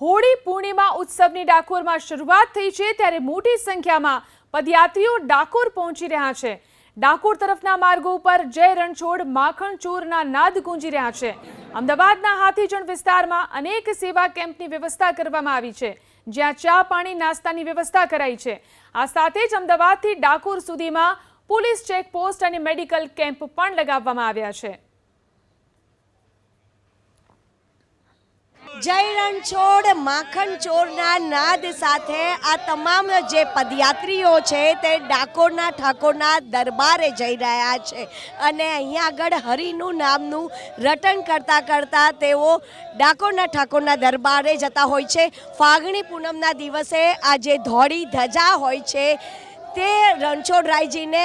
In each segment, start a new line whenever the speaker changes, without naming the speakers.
હોળી પૂર્ણિમા ઉત્સવની ડાકોરમાં શરૂઆત થઈ છે ત્યારે મોટી સંખ્યામાં પદયાત્રીઓ ડાકોર પહોંચી રહ્યા છે. ડાકોર તરફના માર્ગો ઉપર જય રણછોડ, માખણ ચોરના નાદ ગુંજી રહ્યા છે. અમદાવાદના હાથીજણ વિસ્તારમાં અનેક સેવા કેમ્પની વ્યવસ્થા કરવામાં આવી છે. જ્યાં ચા પાણી નાસ્તાની વ્યવસ્થા કરાઈ છે. આ સાથે જ અમદાવાદથી ડાકોર સુધીમાં પોલીસ ચેકપોસ્ટ અને મેડિકલ કેમ્પ પણ લગાવવામાં આવ્યા છે.
જય રણછોડ માખણ ચોરના નાદ સાથે આ તમામ જે પદયાત્રીઓ છે તે ડાકોરના ઠાકોરના દરબારે જઈ રહ્યા છે. અને અહીંયા આગળ હરિનું નામનું રટણ કરતાં કરતાં તેઓ ડાકોરના ઠાકોરના દરબારે જતા હોય છે. ફાગણી પૂનમના દિવસે આ જે ધોળી ધજા હોય છે તે રણછોડરાયજીને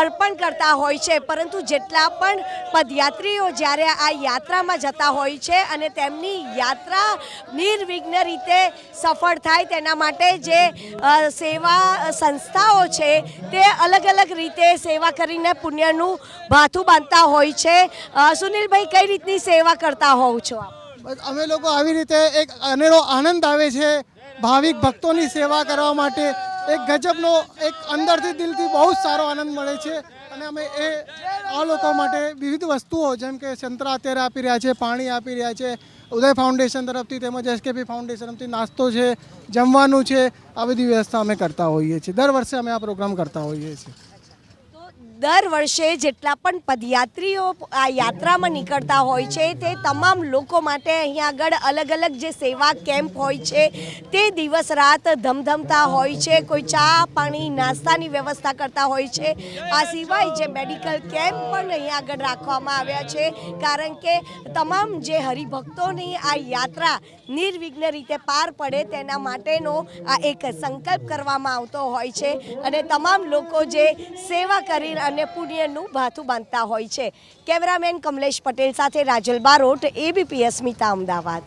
અર્પણ કરતા હોય છે. પરંતુ જેટલા પણ પદયાત્રીઓ જ્યારે આ યાત્રામાં જતા હોય છે અને તેમની યાત્રા નિર્વિઘ્ન રીતે સફળ થાય તેના માટે જે સેવા સંસ્થાઓ છે તે અલગ અલગ રીતે સેવા કરીને પુણ્યનું ભાથું બાંધતા હોય છે. સુનિલભાઈ, કઈ રીતની સેવા કરતા હોવ છો
અમે લોકો આવી રીતે એક અનેરો આનંદ આવે છે. ભાવિક ભક્તોની સેવા કરવા માટે એક ગજબનો એક અંદરથી દિલથી બહુ જ સારો આનંદ મળે છે. અને અમે એ આ લોકો માટે વિવિધ વસ્તુઓ, જેમ કે સંતરા અત્યારે આપી રહ્યા છે, પાણી આપી રહ્યા છે, ઉદય ફાઉન્ડેશન તરફથી તેમજ એસકેપી ફાઉન્ડેશન તરફથી નાસ્તો છે, જમવાનું છે, આ બધી વ્યવસ્થા અમે કરતા હોઈએ છીએ. દર વર્ષે અમે આ પ્રોગ્રામ કરતા હોઈએ છીએ.
દર વર્ષે જેટલા પણ પદયાત્રીઓ આ યાત્રામાં નીકળતા હોય છે, તે તમામ લોકો માટે અહીંયા આગળ અલગ અલગ જે સેવા કેમ્પ હોય છે, તે દિવસ રાત ધમધમતા હોય છે, કોઈ ચા પાણી નાસ્તાની વ્યવસ્થા કરતા હોય છે. આ સિવાય જે મેડિકલ કેમ્પ પણ અહીંયા આગળ રાખવામાં આવ્યા છે, કારણ કે તમામ જે હરિભક્તોની આ યાત્રા નિર્વિઘ્ન રીતે પાર પડે તેના માટેનો આ એક સંકલ્પ કરવામાં આવતો હોય છે. અને તમામ લોકો જે સેવા કરી અને પુણ્યનું ભાથું બાંધતા હોય છે. કેમેરામેન કમલેશ પટેલ સાથે રાજલ બારોટ એબીપીએસ મિતા અમદાવાદ.